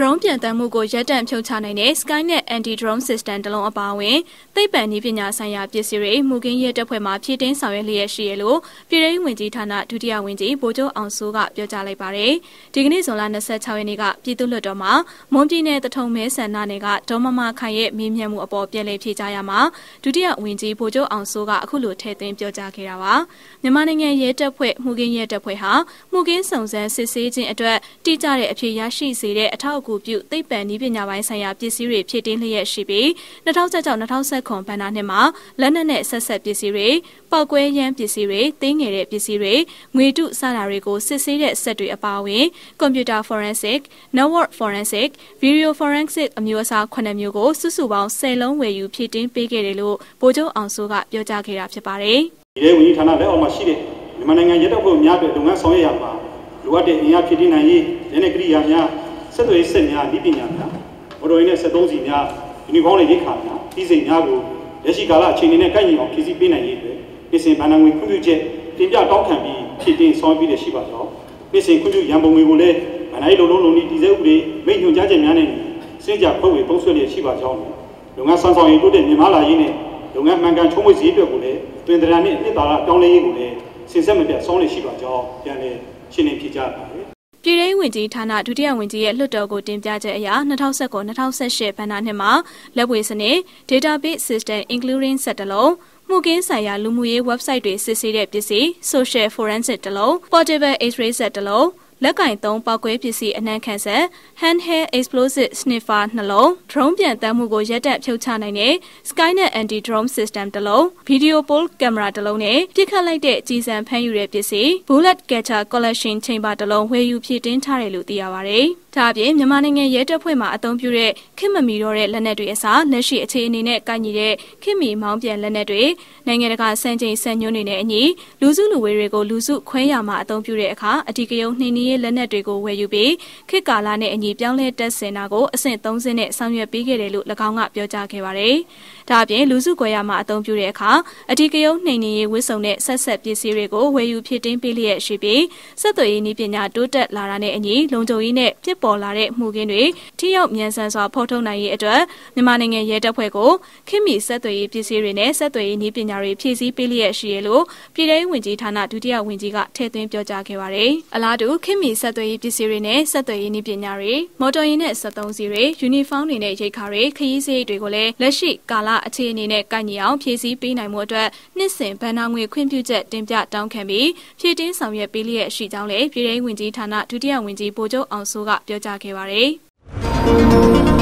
drone ပြန်တမ်းမှုကိုရပ်တန့်ဖြုတ်ချနိုင်တဲ့ Skynet anti-drone system တလုံးအပါအဝင်သိပ္ပံနည်းပညာဆိုင်ရာပစ္စည်းတွေမူကင်းရဲတပ်ဖွဲ့မှဖြည့်တင်းဆောင်ရွက်လျက်ရှိရလို့ပြည်ထောင်ဝင်ကြီးဌာနဒုတိယဝန်ကြီးဗိုလ်ချုပ်အောင်စိုးကပြောကြားလိုက်ပါတယ်။ဒီကနေ့ဇွန်လ26ရက်နေ့ကပြည်သူ့လွှတ်တော်မှာမွန်ပြည်နယ်တထုံမဲဆန္ဒနယ်ကဒေါ်မမခိုင်ရဲ့မေးမြန်းမှုအပေါ်ပြန်လည်ဖြေကြားရမှာဒုတိယဝန်ကြီးဗိုလ်ချုပ်အောင်စိုးကအခုလိုထည့်သွင်းပြောကြားခဲ့တာပါ။မြန်မာနိုင်ငံရဲတပ်ဖွဲ့မူကင်းရဲတပ်ဖွဲ့ဟာမူကင်းစုံစမ်းစစ်ဆေးခြင်းအတွက်တိကျတဲ့အဖြေရရှိစေတဲ့အထောက်အကူပြုသိပ္ပံနည်းပညာပိုင်းဆိုင်ရာပစ္စည်းတွေဖြည့်တင်းလျက်ရှိပြီး2016-2019ဘဏ္ဍာနှစ်မှာလက်နက်နဲ့ဆက်ဆက်ပစ္စည်းတွေပောက်ကွဲရမ်းပစ္စည်းတွေသိငယ်တဲ့ပစ္စည်းတွေငွေတုစတာတွေကိုစစ်ဆေးတဲ့စက်တွေအပါအဝင်ကွန်ပျူတာ forensic, network forensic, video forensic အမျိုးအစား9မျိုးကိုစုစုပေါင်း10လုံးဝယ်ယူဖြည့်တင်းပေးခဲ့တယ်လို့ဗိုလ်ချုပ်အောင်စိုးကပြောကြားခဲ့တာဖြစ်ပါတယ်။ဒီလေဝန်ကြီးဌာနလက်အောက်မှာရှိတဲ့မြန်မာနိုင်ငံရဲတပ်ဖွဲ့များအတွက်လုပ်ငန်းဆောင်ရွက်ရမှာလိုအပ်တဲ့အင်အားဖြည့်တင်းနိုင်ရေးလက်နက်ကိရိယာများ ဆက်သွယ်ရေးစက်များဤပညာများမော်တော်ယာဉ်နဲ့73စီများယူနီဖောင်းနဲ့ရိတ်ခါများဤစိတ်များကိုလက်ရှိကာလအခြေအနေနဲ့ကိုက်ညီအောင်ဖြည့်ဆည်းပေးနိုင်ရေးအတွက်ပြည်စင်ဗန္ဒငွေခွင့်ပြုချက်တင်ပြတောင်းခံပြီးဖြည့်တင်းဆောင်ရွက်ပြီးရရှိပါတော့ပြည်စင်ခွင့်ပြုရန်ပုံငွေကိုလည်းဗန္ဒိုင်းလုံလုံးလုံးဤတည်ဆဲဥပဒေမိန့်ညွှန်ကြားချက်များနဲ့စင်ကြဖွဲ့ဝေသုံးဆွဲလျက်ရှိပါကြောင်းလုပ်ငန်းဆောင်ဆောင်ရေးတိုးတက်မြင့်မားလာရေးနဲ့လုပ်ငန်းမှန်ကန်ချုံးမွေ့စည်းအတွက်ကိုလည်းတွင်တရန်နဲ့အနှစ်သာရတောင်းလဲရေးကိုလည်းစင်ဆက်မပြတ်ဆောင်းလျက်ရှိပါကြောင်းပြန်လည်ရှင်းလင်းပြကြပါတယ် ပြည်ထောင်ဝင်ကြီးဌာနဒုတိယဝန်ကြီးရဲ့လွှတ်တော်ကိုတင်ပြချက်အရ2019-2018ဘဏ္ဍာနှစ်မှာလက်ဝေစနစ် database system including ဆက်တလုံးမှုကင်းဆိုင်ရာလူမှုရေး website တွေစစ်ဆေးတဲ့ပစ္စည်း social forensic တလုံး portable x-ray set တလုံး လက်ကင်သုံးပောက်ကွဲပစ္စည်းအနှံ့ခန့်ဆက် handheld explosive sniffer နှလုံး drone ပြန်တမ်းမှုကိုရပ်တန့်ဖြုတ်ချနိုင်တဲ့ Skynet anti drone system တစ်လုံး video poll camera တစ်လုံးနဲ့ပြစ်ခတ်လိုက်တဲ့ကြီးစံဖမ်းယူတဲ့ပစ္စည်း bullet catcher collection chamber တစ်လုံးဝယ်ယူဖြည့်တင်းထားတယ်လို့သိရပါတယ်။ဒါအပြင်မြန်မာနိုင်ငံရဲတပ်ဖွဲ့မှအသုံးပြုတဲ့ခင်မမီတော့တဲ့လက်နက်တွေအစားလက်ရှိအခြေအနေနဲ့ကိုက်ညီတဲ့ခင်မီမောင်းပြန်လက်နက်တွေနိုင်ငံတကာစံချိန်စံညွှန်းတွေနဲ့အညီလူစုလူဝေးတွေကိုလူစုခွဲရမှာအသုံးပြုတဲ့အခါအထူးကယုံနှိမ်နည်းရေးလက်နက်တွေကိုဝယ်ယူပြီးခေတ်ကာလနဲ့အညီပြောင်းလဲတက်ဆင်တာကိုအဆင့်30နဲ့ဆောင်ရွက်ပေးခဲ့တယ်လို့၎င်းကပြောကြားခဲ့ပါတယ်။ဒါအပြင်လူစုခွဲရမှာအသုံးပြုတဲ့အခါအထူးကယုံနှိမ်နည်းရေးဝစ်စုံတဲ့ဆက်ဆက်ပစ္စည်းတွေကိုဝယ်ယူဖြစ်တင်းပေးလျက်ရှိပြီးဆက်သွယ်ရေးနည်းပညာတိုးတက်လာတာနဲ့အညီလုံခြုံရေးနဲ့ဖြစ်ပေါ်လာတဲ့မှုခင်းတွေထိရောက်မြန်ဆန်စွာဖော်ထုတ်နိုင်ရေးအတွက်မြန်မာနိုင်ငံရဲတပ်ဖွဲ့ကိုခင်မီဆက်သွယ်ရေးပစ္စည်းတွေနဲ့ဆက်သွယ်ရေးနည်းပညာတွေဖြည့်ဆည်းပေးလျက်ရှိရလို့ပြည်ထောင်ဝင်ကြီးဌာနဒုတိယဝန်ကြီးကထည့်သွင်းပြောကြားခဲ့ပါတယ်။အလားတူခင်မီဆက်သွယ်ရေးပစ္စည်းတွေနဲ့ဆက်သွယ်ရေးနည်းပညာတွေမော်တော်ယာဉ်နဲ့73စီတွေယူနီဖောင်းတွေနဲ့ရိတ်ခါတွေခရီးစရိတ်တွေကိုလည်းလက်ရှိကာလအခြေအနေနဲ့ကိုက်ညီအောင်ဖြည့်ဆည်းပေးနိုင်မှုအတွက်နှစ်စဉ်ဗန်နာငွေခွင့်ပြုချက်တင်ပြတောင်းခံပြီးဖြည့်တင်းဆောင်ရွက်ပေးလျက်ရှိကြောင်းလည်းပြည်ထောင်ဝင်ကြီးဌာနဒုတိယဝန်ကြီးဗိုလ်ချုပ်အောင်စိုးကပြောကြားခဲ့ပါတယ်။